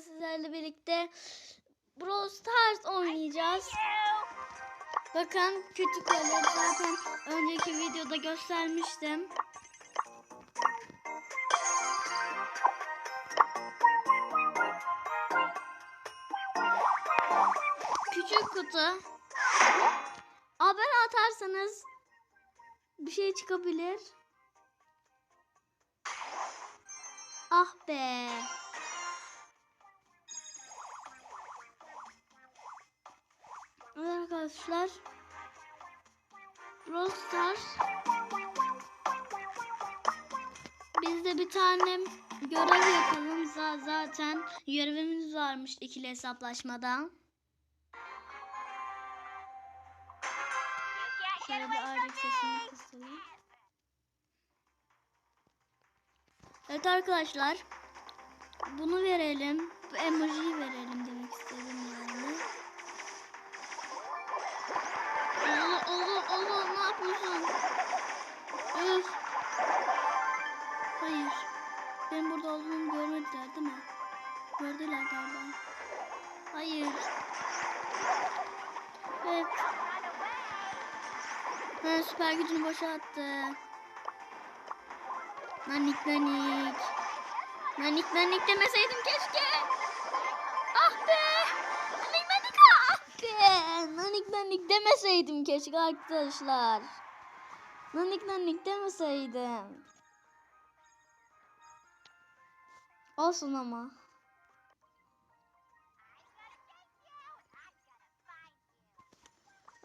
Sizlerle birlikte Brawl Stars oynayacağız. Bakın kötü kalır zaten önceki videoda göstermiştim. Küçük kutu. Haber atarsanız bir şey çıkabilir. Ah be. Evet arkadaşlar. Brawl Stars. Biz de bir tane görev yapalım. Zaten görevimiz varmış ikili hesaplaşmada. Şöyle bir ağırlık sesini kısayım. Evet arkadaşlar. Bunu verelim. Bu emojiyi verelim demek istedim Yapıyorsun? Öf. Hayır. Ben burada olduğumu görmediler değil mi? Gördüler galiba. Hayır. Evet. Ha, süper gücünü boşa attı. Nanik nanik. Nanik nanik demeseydim keşke. Ah be. Be. Nanik nanik demeseydim keşke arkadaşlar. Nanik nanik demeseydim. Olsun ama.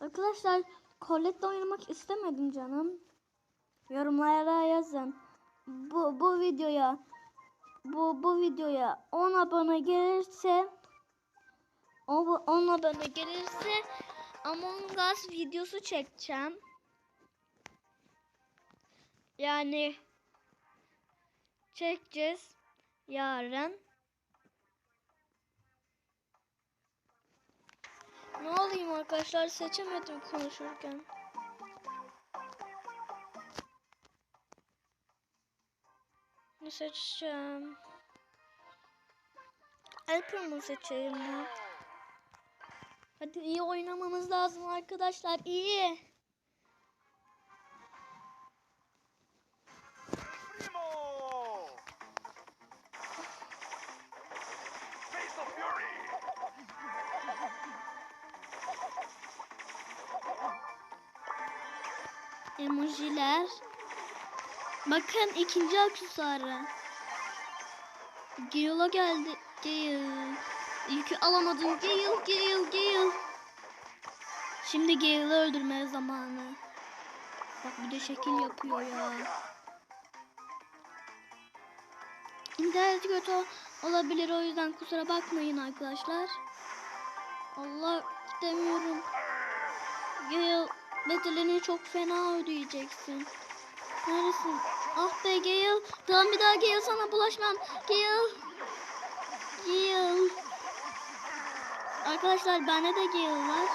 Arkadaşlar Colette'le oynamak istemedim canım. Yorumlara yazın. Bu bu videoya bu bu videoya 10 abone gelirse o 10 abone gelirse Among Us videosu çekeceğim. Yani çekeceğiz yarın. Ne olayım arkadaşlar seçemedim konuşurken. Ne seçeceğim? Alper mı seçeyim ya? Hadi iyi oynamamız lazım arkadaşlar. iyi. Primo! Face of Fury! Emojiler. Bakın ikinci aksesuarı. Gale'a geldi. Gale. Yükü alamadım. Gale, Gale, Gale. Şimdi Gale'ı öldürme zamanı. Bak bir de şekil yapıyor ya. İnternet kötü olabilir o yüzden kusura bakmayın arkadaşlar. Allah demiyorum. Gale bedelini çok fena ödeyeceksin. Neredesin? Ah be Gale. Tamam bir daha Gale sana bulaşmam. Gale. Gale. Arkadaşlar bende de var.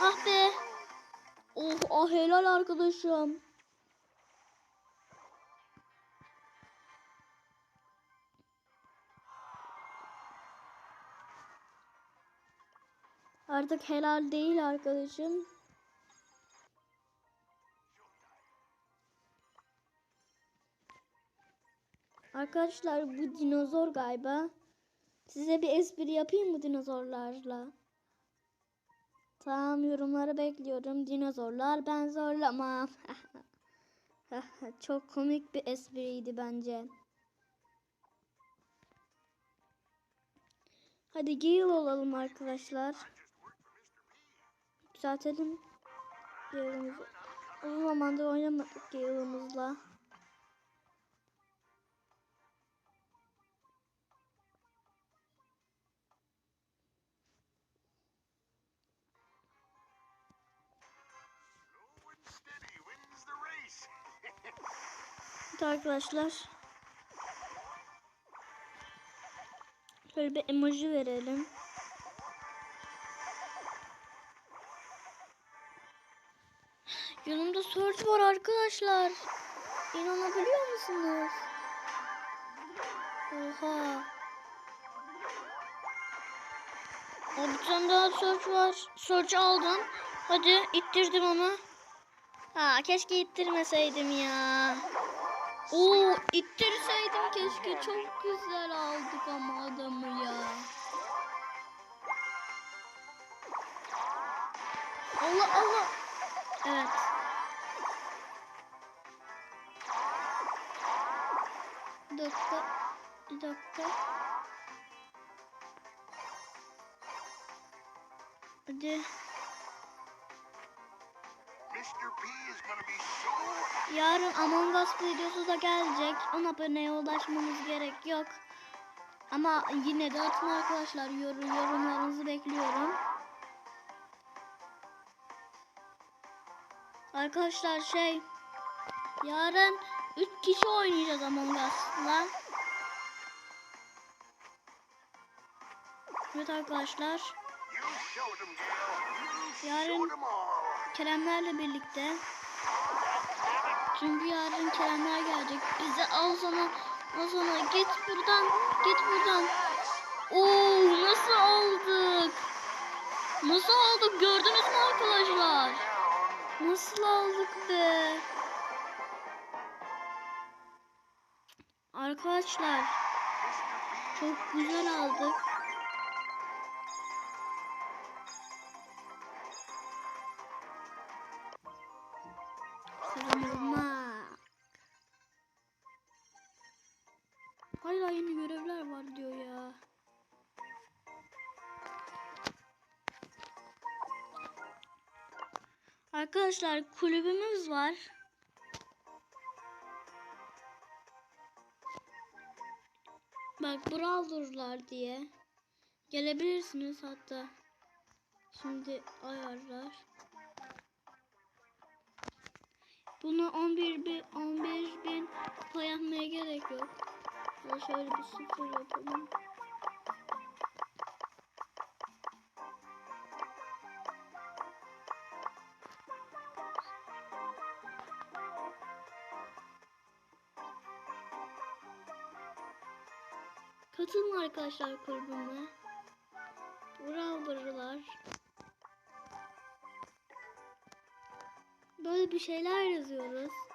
Ah be. Oh ah helal arkadaşım. Artık helal değil arkadaşım. Arkadaşlar bu dinozor galiba. Size bir espri yapayım mı dinozorlarla? Tamam yorumları bekliyorum. Dinozorlar ben zorlamam. Çok komik bir espriydi bence. Hadi Gale olalım arkadaşlar. Yükseltelim Gale'ımızı. Uzun zamandır oynamadık Gale'ımızla. Evet arkadaşlar. Şöyle bir emoji verelim. Yanımda Surge var arkadaşlar. İnanabiliyor musunuz? Oha. O bir tane daha Surge var. Surge aldım. Hadi ittirdim onu. Ha keşke ittirmeseydim ya. Oo ittirseydim keşke. Çok güzel aldık ama adamı ya. Allah Allah. Evet. Bir dakika. Bir dakika. Hadi. Yarın Among Us videosu da gelecek. 10 aboneye ulaşmamız gerek yok. Ama yine de atın arkadaşlar. Yorum, yorumlarınızı bekliyorum. Arkadaşlar şey yarın 3 kişi oynayacağız Among Us'la. Evet arkadaşlar. Yarın-. Keremlerle birlikte. Çünkü yarın Keremler gelecek. Bize al sana, al sana git buradan, git buradan. Oo nasıl aldık? Nasıl aldık gördünüz mü arkadaşlar? Nasıl aldık be? Arkadaşlar çok güzel aldık. Hala yeni görevler var diyor ya. Arkadaşlar kulübümüz var. Bak Brawler'lar diye. Gelebilirsiniz hatta. Şimdi ayarlar. Bunu 11 bin, 11 bin yapmaya gerek yok. Ya şöyle bir sıfır yapalım. Katılın arkadaşlar kulübüme. Brawler'lar. Böyle bir şeyler yazıyoruz.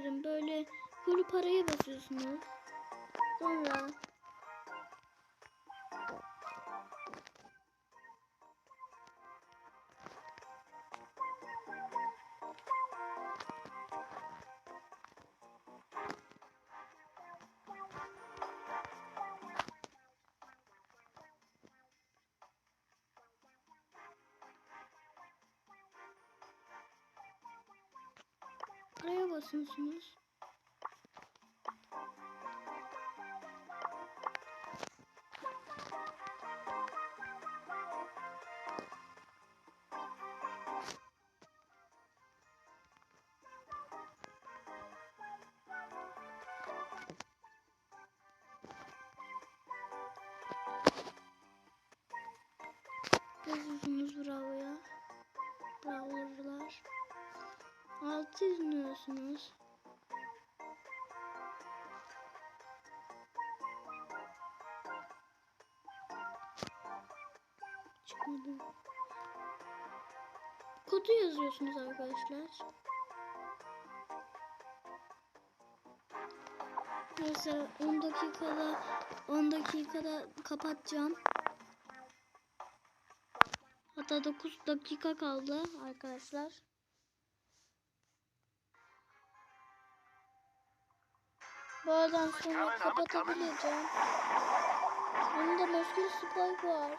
İsterim. Böyle kuru paraya basıyorsunuz. Sonra basıyorsunuz. Altı izliyorsunuz. Çıkmadı. Kodu yazıyorsunuz arkadaşlar. Neyse 10 dakikada 10 dakikada kapatacağım. Hatta 9 dakika kaldı arkadaşlar. Aradan sonra kapatabileceğim. Bunda Moskova Spike var.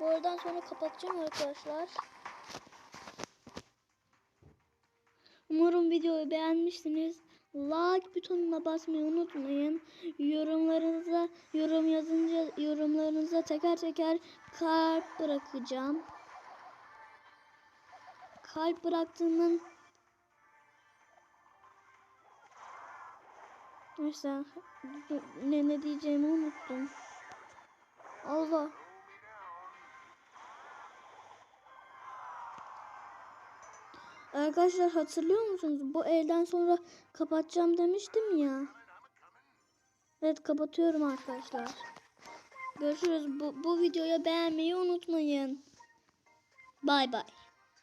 Bu aradan sonra kapatacağım arkadaşlar. Umarım videoyu beğenmişsiniz. Like butonuna basmayı unutmayın. Yorumlarınıza yorum yazınca yorumlarınıza teker teker kalp bırakacağım. Kalp bıraktığımın Neyse ne ne diyeceğimi unuttum. Allah. Arkadaşlar hatırlıyor musunuz? Bu elden sonra kapatacağım demiştim ya. Evet kapatıyorum arkadaşlar. Görüşürüz. Bu, bu videoyu beğenmeyi unutmayın. Bay bay.